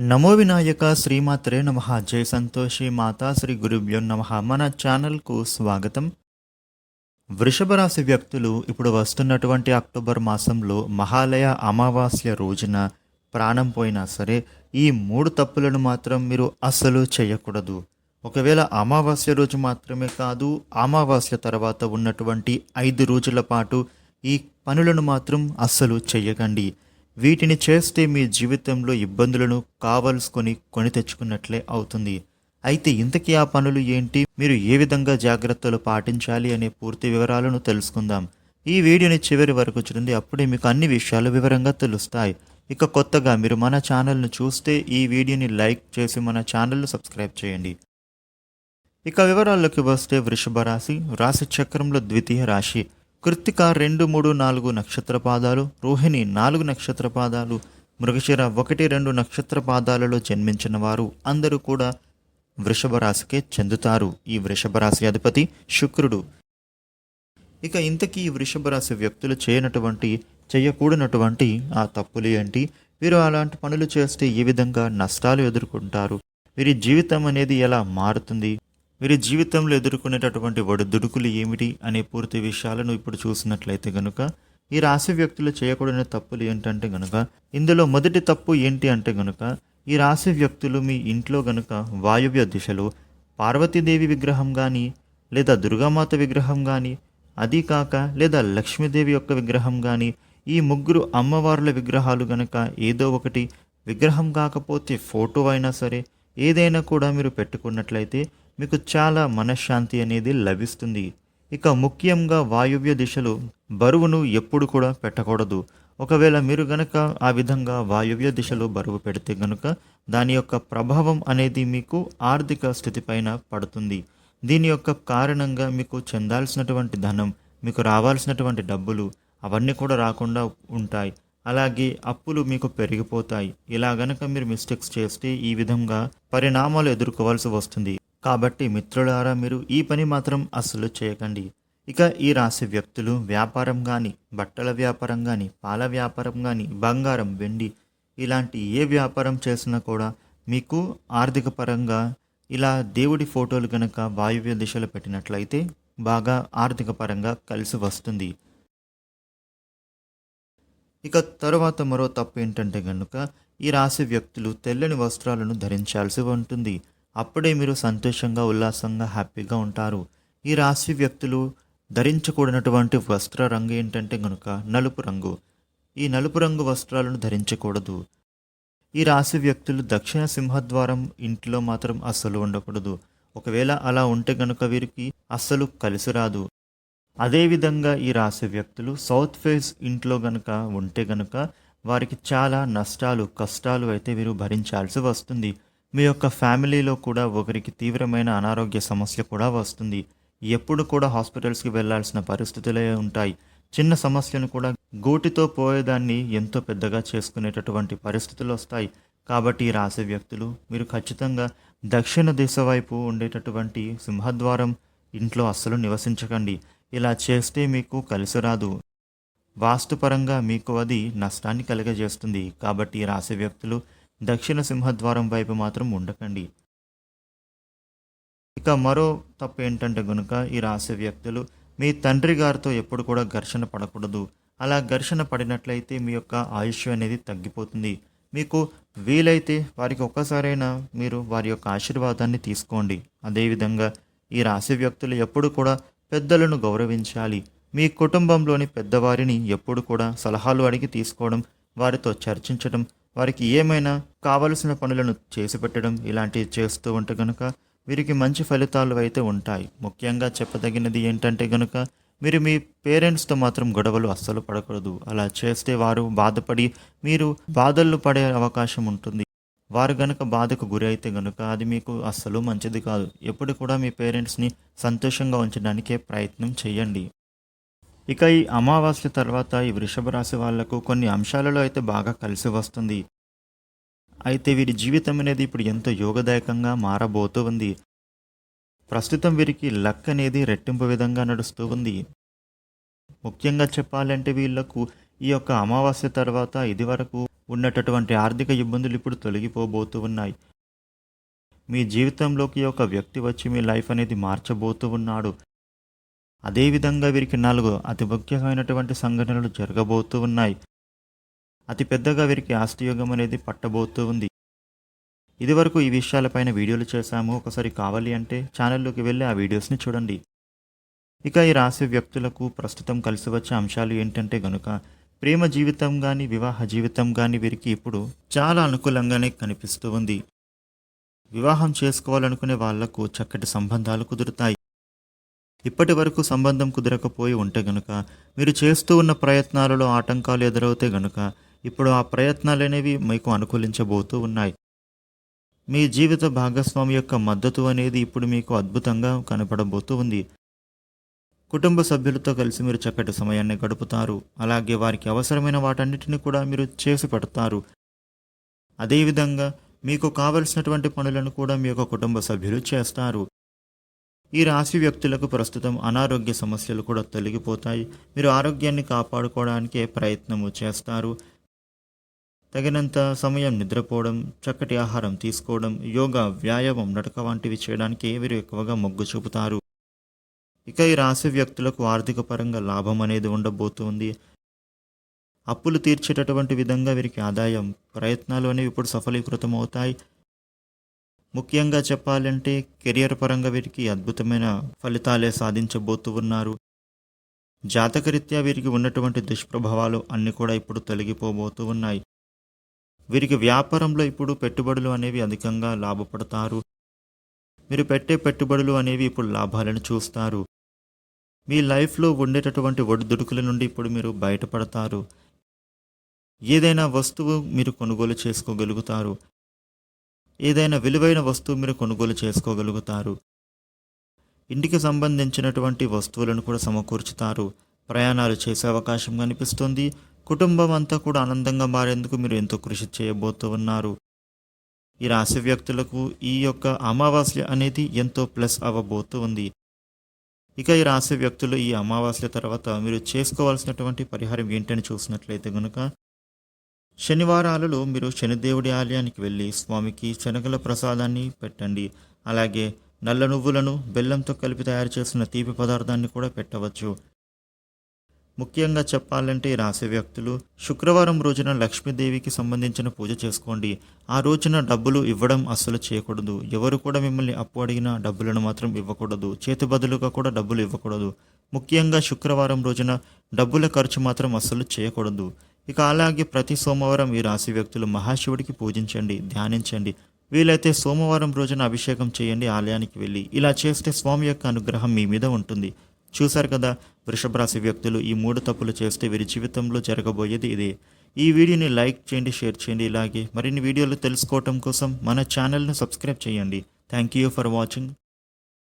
నమో వినాయక శ్రీమాత్రే నమ. జయ సంతోషి మాతా శ్రీ గురుభ్యో నమ. మన ఛానల్కు స్వాగతం. వృషభ రాశి వ్యక్తులు ఇప్పుడు వస్తున్నటువంటి అక్టోబర్ మాసంలో మహాలయ అమావాస్య రోజున ప్రాణం పోయినా సరే ఈ మూడు తప్పులను మాత్రం మీరు అస్సలు చేయకూడదు. ఒకవేళ అమావాస్య రోజు మాత్రమే కాదు అమావాస్య తర్వాత ఉన్నటువంటి ఐదు రోజుల పాటు ఈ పనులను మాత్రం అస్సలు చేయకండి వీటిని చేస్తే మీ జీవితంలో ఇబ్బందులను కావలసుకొని కొని తెచ్చుకున్నట్లే అవుతుంది. అయితే ఇంతకీ ఆ పనులు ఏంటి? మీరు ఏ విధంగా జాగ్రత్తలు పాటించాలి అనే పూర్తి వివరాలను తెలుసుకుందాం. ఈ వీడియోని చివరి వరకు చూడండి. అప్పుడే మీకు అన్ని విషయాలు వివరంగా తెలుస్తాయి. ఇక కొత్తగా మీరు మన ఛానల్ను చూస్తే ఈ వీడియోని లైక్ చేసి మన ఛానల్ను సబ్స్క్రైబ్ చేయండి. ఇక వివరాల్లోకి వస్తే వృషభ రాశి. రాశి చక్రంలో ద్వితీయ రాశి. కృత్తిక రెండు మూడు నాలుగు నక్షత్ర పాదాలు రోహిణి నాలుగు నక్షత్ర పాదాలు మృగశిర ఒకటి రెండు నక్షత్ర పాదాలలో జన్మించిన వారు అందరూ కూడా వృషభ రాశికే చెందుతారు. ఈ వృషభ రాశి అధిపతి శుక్రుడు. ఇక ఇంతకీ ఈ వృషభ రాశి వ్యక్తులు చేయనటువంటి చేయకూడనటువంటి ఆ తప్పులు ఏంటి? వీరు అలాంటి పనులు చేస్తే ఏ విధంగా నష్టాలు ఎదుర్కొంటారు? వీరి జీవితం అనేది ఎలా మారుతుంది? వీరి జీవితంలో ఎదుర్కొనేటటువంటి ఒడిదుడుకులు ఏమిటి అనే పూర్తి విషయాలను ఇప్పుడు చూసినట్లయితే గనుక ఈ రాశి వ్యక్తులు చేయకూడని తప్పులు ఏంటంటే గనుక ఇందులో మొదటి తప్పు ఏంటి అంటే గనుక ఈ రాశి వ్యక్తులు మీ ఇంట్లో గనుక వాయువ్య దిశలో పార్వతీదేవి విగ్రహం కానీ లేదా దుర్గామాత విగ్రహం కానీ అది కాక లేదా లక్ష్మీదేవి యొక్క విగ్రహం కానీ ఈ ముగ్గురు అమ్మవార్ల విగ్రహాలు గనక ఏదో ఒకటి విగ్రహం కాకపోతే ఫోటో అయినా సరే ఏదైనా కూడా మీరు పెట్టుకున్నట్లయితే మీకు చాలా మనశ్శాంతి అనేది లభిస్తుంది. ఇక ముఖ్యంగా వాయువ్య దిశలో బరువును ఎప్పుడు కూడా పెట్టకూడదు. ఒకవేళ మీరు గనక ఆ విధంగా వాయువ్య దిశలో బరువు పెడితే గనుక దాని యొక్క ప్రభావం అనేది మీకు ఆర్థిక స్థితిపైన పడుతుంది. దీని యొక్క కారణంగా మీకు చెందాల్సినటువంటి ధనం మీకు రావాల్సినటువంటి డబ్బులు అవన్నీ కూడా రాకుండా ఉంటాయి. అలాగే అప్పులు మీకు పెరిగిపోతాయి. ఇలా గనక మీరు మిస్టేక్స్ చేస్తే ఈ విధంగా పరిణామాలు ఎదుర్కోవాల్సి వస్తుంది. కాబట్టి మిత్రులారా మీరు ఈ పని మాత్రం అస్సలు చేయకండి. ఇక ఈ రాశి వ్యక్తులు వ్యాపారం కానీ బట్టల వ్యాపారం కానీ పాల వ్యాపారం కానీ బంగారం వెండి ఇలాంటి ఏ వ్యాపారం చేసినా కూడా మీకు ఆర్థిక పరంగా ఇలా దేవుడి ఫోటోలు కనుక వాయువ్య దిశలో పెట్టినట్లయితే బాగా ఆర్థిక పరంగా కలిసి వస్తుంది. ఇక తరువాత మరో తప్పు ఏంటంటే కనుక ఈ రాశి వ్యక్తులు తెల్లని వస్త్రాలను ధరించాల్సి ఉంటుంది. అప్పుడే మీరు సంతోషంగా ఉల్లాసంగా హ్యాపీగా ఉంటారు. ఈ రాశి వ్యక్తులు ధరించకూడనటువంటి వస్త్ర రంగు ఏంటంటే కనుక నలుపు రంగు. ఈ నలుపు రంగు వస్త్రాలను ధరించకూడదు. ఈ రాశి వ్యక్తులు దక్షిణ సింహద్వారం ఇంట్లో మాత్రం అస్సలు ఉండకూడదు. ఒకవేళ అలా ఉంటే గనుక వీరికి అస్సలు కలిసి రాదు. అదేవిధంగా ఈ రాశి వ్యక్తులు సౌత్ ఫేస్ ఇంట్లో గనుక ఉంటే గనుక వారికి చాలా నష్టాలు కష్టాలు అయితే వీరు భరించాల్సి వస్తుంది. మీ యొక్క ఫ్యామిలీలో కూడా ఒకరికి తీవ్రమైన అనారోగ్య సమస్య కూడా వస్తుంది. ఎప్పుడు కూడా హాస్పిటల్స్కి వెళ్ళాల్సిన పరిస్థితులే ఉంటాయి. చిన్న సమస్యను కూడా గూటితో పోయేదాన్ని ఎంతో పెద్దగా చేసుకునేటటువంటి పరిస్థితులు వస్తాయి. కాబట్టి రాసే వ్యక్తులు మీరు ఖచ్చితంగా దక్షిణ దిశ వైపు ఉండేటటువంటి సింహద్వారం ఇంట్లో అస్సలు నివసించకండి. ఇలా చేస్తే మీకు కలిసి రాదు. వాస్తుపరంగా మీకు అది నష్టాన్ని కలుగజేస్తుంది. కాబట్టి రాసే వ్యక్తులు దక్షిణ సింహద్వారం వైపు మాత్రం ఉండకండి. ఇక మరో తప్పు ఏంటంటే గనుక ఈ రాశి వ్యక్తులు మీ తండ్రి గారితో ఎప్పుడు కూడా ఘర్షణ పడకూడదు. అలా ఘర్షణ పడినట్లయితే మీ యొక్క ఆయుష్ అనేది తగ్గిపోతుంది. మీకు వీలైతే వారికి ఒక్కసారైనా మీరు వారి యొక్క ఆశీర్వాదాన్ని తీసుకోండి. అదేవిధంగా ఈ రాశి వ్యక్తులు ఎప్పుడు కూడా పెద్దలను గౌరవించాలి. మీ కుటుంబంలోని పెద్దవారిని ఎప్పుడు కూడా సలహాలు అడిగి తీసుకోవడం వారితో చర్చించడం వారికి ఏమైనా కావలసిన పనులను చేసి పెట్టడం ఇలాంటివి చేస్తూ ఉంటే గనుక వీరికి మంచి ఫలితాలు అయితే ఉంటాయి. ముఖ్యంగా చెప్పదగినది ఏంటంటే గనుక మీరు మీ పేరెంట్స్తో మాత్రం గొడవలు అస్సలు పడకూడదు. అలా చేస్తే వారు బాధపడి మీరు బాధలు పడే అవకాశం ఉంటుంది. వారు గనక బాధకు గురి అయితే గనుక అది మీకు అస్సలు మంచిది కాదు. ఎప్పుడు కూడా మీ పేరెంట్స్ని సంతోషంగా ఉంచడానికే ప్రయత్నం చేయండి. ఇక ఈ అమావాస్య తర్వాత ఈ వృషభ రాశి వాళ్ళకు కొన్ని అంశాలలో అయితే బాగా కలిసి వస్తుంది. అయితే వీరి జీవితం అనేది ఇప్పుడు ఎంతో యోగదాయకంగా మారబోతూ ఉంది. ప్రస్తుతం వీరికి లక్ అనేది రెట్టింపు విధంగా నడుస్తూ ఉంది. ముఖ్యంగా చెప్పాలంటే వీళ్ళకు ఈ యొక్క అమావాస్య తర్వాత ఇదివరకు ఉన్నటటువంటి ఆర్థిక ఇబ్బందులు ఇప్పుడు తొలగిపోబోతూ ఉన్నాయి. మీ జీవితంలోకి ఒక వ్యక్తి వచ్చి మీ లైఫ్ అనేది మార్చబోతూ ఉన్నాడు. అదేవిధంగా వీరికి నాలుగు అతి ముఖ్యమైనటువంటి సంఘటనలు జరగబోతూ ఉన్నాయి. అతి పెద్దగా వీరికి ఆస్తియోగం అనేది పట్టబోతూ ఉంది. ఇదివరకు ఈ విషయాలపైన వీడియోలు చేశాము. ఒకసారి కావాలి అంటే ఛానల్లోకి వెళ్ళి ఆ వీడియోస్ని చూడండి. ఇక ఈ రాశి వ్యక్తులకు ప్రస్తుతం కలిసి వచ్చే అంశాలు ఏంటంటే గనుక ప్రేమ జీవితం కానీ వివాహ జీవితం కానీ వీరికి ఇప్పుడు చాలా అనుకూలంగానే కనిపిస్తూ ఉంది. వివాహం చేసుకోవాలనుకునే వాళ్ళకు చక్కటి సంబంధాలు కుదురుతాయి. ఇప్పటి వరకు సంబంధం కుదరకపోయి ఉంటే గనుక మీరు చేస్తూ ఉన్న ప్రయత్నాలలో ఆటంకాలు ఎదురవుతే గనుక ఇప్పుడు ఆ ప్రయత్నాలు అనేవి మీకు అనుకూలించబోతూ ఉన్నాయి. మీ జీవిత భాగస్వామి యొక్క మద్దతు అనేది ఇప్పుడు మీకు అద్భుతంగా కనపడబోతూ ఉంది. కుటుంబ సభ్యులతో కలిసి మీరు చక్కటి సమయాన్ని గడుపుతారు. అలాగే వారికి అవసరమైన వాటన్నిటిని కూడా మీరు చేసి పెడతారు. అదేవిధంగా మీకు కావలసినటువంటి పనులను కూడా మీ యొక్క కుటుంబ సభ్యులు చేస్తారు. ఈ రాశి వ్యక్తులకు ప్రస్తుతం అనారోగ్య సమస్యలు కూడా తొలగిపోతాయి. మీరు ఆరోగ్యాన్ని కాపాడుకోవడానికే ప్రయత్నము చేస్తారు. తగినంత సమయం నిద్రపోవడం చక్కటి ఆహారం తీసుకోవడం యోగా వ్యాయామం నడక వంటివి చేయడానికి వీరు ఎక్కువగా మొగ్గు చూపుతారు. ఇక ఈ రాశి వ్యక్తులకు ఆర్థిక పరంగా లాభం అనేది ఉండబోతుంది. అప్పులు తీర్చేటటువంటి విధంగా వీరికి ఆదాయం ప్రయత్నాలు అనేవి ఇప్పుడు సఫలీకృతం అవుతాయి ముఖ్యంగా చెప్పాలంటే కెరియర్ పరంగా వీరికి అద్భుతమైన ఫలితాలే సాధించబోతూ ఉన్నారు. జాతకరీత్యా వీరికి ఉన్నటువంటి దుష్ప్రభావాలు అన్నీ కూడా ఇప్పుడు తొలగిపోబోతూ ఉన్నాయి. వీరికి వ్యాపారంలో ఇప్పుడు పెట్టుబడులు అనేవి అధికంగా లాభపడతారు. మీరు పెట్టే పెట్టుబడులు అనేవి ఇప్పుడు లాభాలను చూస్తారు. మీ లైఫ్లో ఉండేటటువంటి ఒడిదుడుకుల నుండి ఇప్పుడు మీరు బయటపడతారు. ఏదైనా వస్తువు మీరు కొనుగోలు చేసుకోగలుగుతారు. ఏదైనా విలువైన వస్తువు మీరు కొనుగోలు చేసుకోగలుగుతారు. ఇంటికి సంబంధించినటువంటి వస్తువులను కూడా సమకూర్చుతారు. ప్రయాణాలు చేసే అవకాశం కనిపిస్తుంది. కుటుంబం అంతా కూడా ఆనందంగా మారేందుకు మీరు ఎంతో కృషి చేయబోతూ ఉన్నారు. ఈ రాశి వ్యక్తులకు ఈ యొక్క అమావాస్య అనేది ఎంతో ప్లస్ అవ్వబోతూ ఉంది. ఇక ఈ రాశి వ్యక్తులు ఈ అమావాస్య తర్వాత మీరు చేసుకోవాల్సినటువంటి పరిహారం ఏంటని చూసినట్లయితే కనుక శనివారాలలో మీరు శనిదేవుడి ఆలయానికి వెళ్ళి స్వామికి శనగల ప్రసాదాన్ని పెట్టండి. అలాగే నల్ల నువ్వులను బెల్లంతో కలిపి తయారు చేసిన తీపి పదార్థాన్ని కూడా పెట్టవచ్చు. ముఖ్యంగా చెప్పాలంటే ఈ రాశి వ్యక్తులు శుక్రవారం రోజున లక్ష్మీదేవికి సంబంధించిన పూజ చేసుకోండి. ఆ రోజున డబ్బులు ఇవ్వడం అస్సలు చేయకూడదు. ఎవరు కూడా మిమ్మల్ని అప్పు అడిగిన డబ్బులను మాత్రం ఇవ్వకూడదు. చేతి బదులుగా కూడా డబ్బులు ఇవ్వకూడదు. ముఖ్యంగా శుక్రవారం రోజున డబ్బుల ఖర్చు మాత్రం అస్సలు చేయకూడదు. ఇక అలాగే ప్రతి సోమవారం ఈ రాశి వ్యక్తులు మహాశివుడికి పూజించండి ధ్యానించండి. వీలైతే సోమవారం రోజున అభిషేకం చేయండి ఆలయానికి వెళ్ళి. ఇలా చేస్తే స్వామి యొక్క అనుగ్రహం మీ మీద ఉంటుంది. చూశారు కదా? వృషభరాశి వ్యక్తులు ఈ మూడు తప్పులు చేస్తే వీరి జీవితంలో జరగబోయేది ఇది. ఈ వీడియోని లైక్ చేయండి షేర్ చేయండి. ఇలాగే మరిన్ని వీడియోలు తెలుసుకోవటం కోసం మన ఛానల్ను సబ్స్క్రైబ్ చేయండి. Thank you for watching.